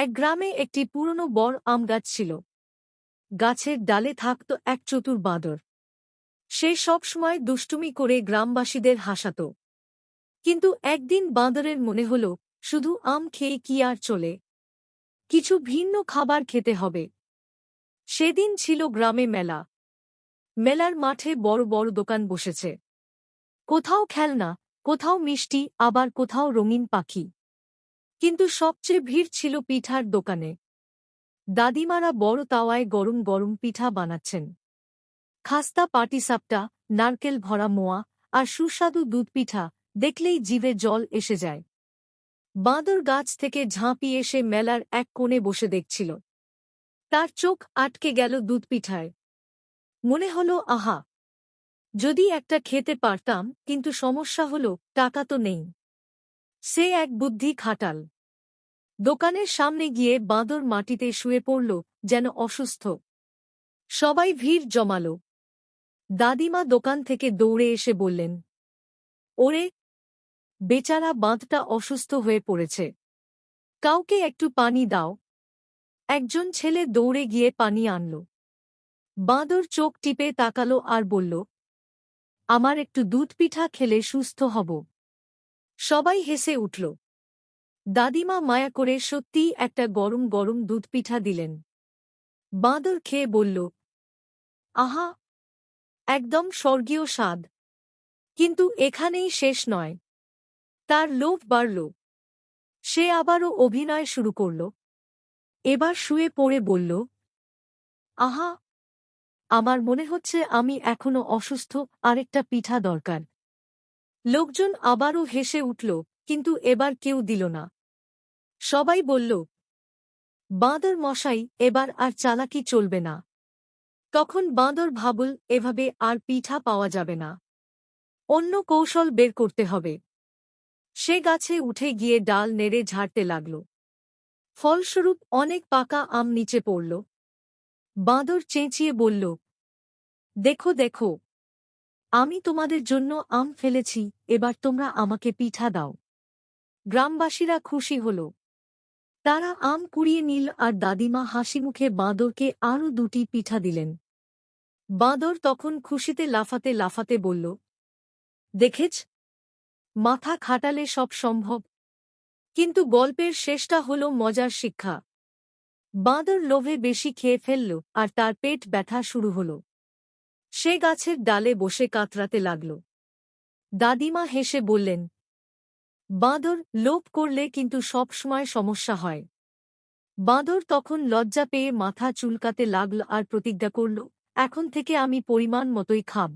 এক গ্রামে একটি পুরনো বড় আম গাছ ছিল। গাছের ডালে থাকত এক চতুর বাঁদর। সে সবসময় দুষ্টুমি করে গ্রামবাসীদের হাসাত। কিন্তু একদিন বাঁদরের মনে হল, শুধু আম খেয়ে কি আর চলে? কিছু ভিন্ন খাবার খেতে হবে। সেদিন ছিল গ্রামে মেলা। মেলার মাঠে বড় বড় দোকান বসেছে। কোথাও খেলনা, কোথাও মিষ্টি, আবার কোথাও রঙিন পাখি। কিন্তু সবচেয়ে ভিড় ছিল পিঠার দোকানে। দাদিমারা বড় তাওয়ায় গরম গরম পিঠা বানাচ্ছেন। খাস্তা পাটিসাপটা নারকেল ভরা মোয়া আর সুস্বাদু দুধ পিঠা দেখলেই জিভে জল এসে যায়। বাঁদর গাছ থেকে ঝাঁপি এসে মেলার এক কোণে বসে দেখছিল। তার চোখ আটকে গেল দুধ পিঠায়। মনে হল, আহা! যদি একটা খেতে পারতাম, কিন্তু সমস্যা হল, টাকা তো নেই। সে এক বুদ্ধি খাটাল। দোকানের সামনে গিয়ে বাঁদর মাটিতে শুয়ে পড়ল, যেন অসুস্থ। সবাই ভিড় জমাল। দাদিমা দোকান থেকে দৌড়ে এসে বললেন, ওরে, বেচারা বাঁধটা অসুস্থ হয়ে পড়েছে। কাউকে একটু পানি দাও। একজন ছেলে দৌড়ে গিয়ে পানি আনল। বাঁদর চোখ টিপে তাকালো আর বলল, আমার একটু দুধ পিঠা খেলে সুস্থ হব। সবাই হেসে উঠল। দাদিমা মায়া করে সত্যিই একটা গরম গরম দুধ পিঠা দিলেন। বাঁদর খেয়ে বলল, আহা, একদম স্বর্গীয় স্বাদ। কিন্তু এখানেই শেষ নয়। তার লোভ বাড়ল। সে আবারও অভিনয় শুরু করল। এবার শুয়ে পড়ে বলল, আহা, আমার মনে হচ্ছে আমি এখনও অসুস্থ, আরেকটা পিঠা দরকার। লোকজন আবারও হেসে উঠল, কিন্তু এবার কেউ দিল না। সবাই বলল, বাঁদর মশাই, এবার আর চালাকি চলবে না। তখন বাঁদর ভাবল, এভাবে আর পিঠা পাওয়া যাবে না। অন্য কৌশল বের করতে হবে। সে গাছে উঠে গিয়ে ডাল নেড়ে ঝাড়তে লাগল। ফলস্বরূপ অনেক পাকা আম নিচে পড়ল। বাঁদর চেঁচিয়ে বলল, দেখো দেখো আমি তোমাদের জন্য আম ফেলেছি, এবার তোমরা আমাকে পিঠা দাও। গ্রামবাসীরা খুশি হল। তারা আম কুড়িয়ে নীল আর দাদিমা হাসিমুখে বাঁদরকে আরও দুটি পিঠা দিলেন। বাঁদর তখন খুশিতে লাফাতে লাফাতে বলল, দেখেছ? মাথা খাটালে সব সম্ভব। কিন্তু গল্পের শেষটা হল মজার শিক্ষা। বাঁদর লোভে বেশি খেয়ে ফেলল আর তার পেট ব্যথা শুরু হল। সে গাছের ডালে বসে কাতরাতে লাগল। দাদিমা হেসে বললেন, বাঁদর লোভ করলে কিন্তু সবসময় সমস্যা হয়। বাঁদর তখন লজ্জা পেয়ে মাথা চুলকাতে লাগল আর প্রতিজ্ঞা করল, এখন থেকে আমি পরিমাণ মতোই খাব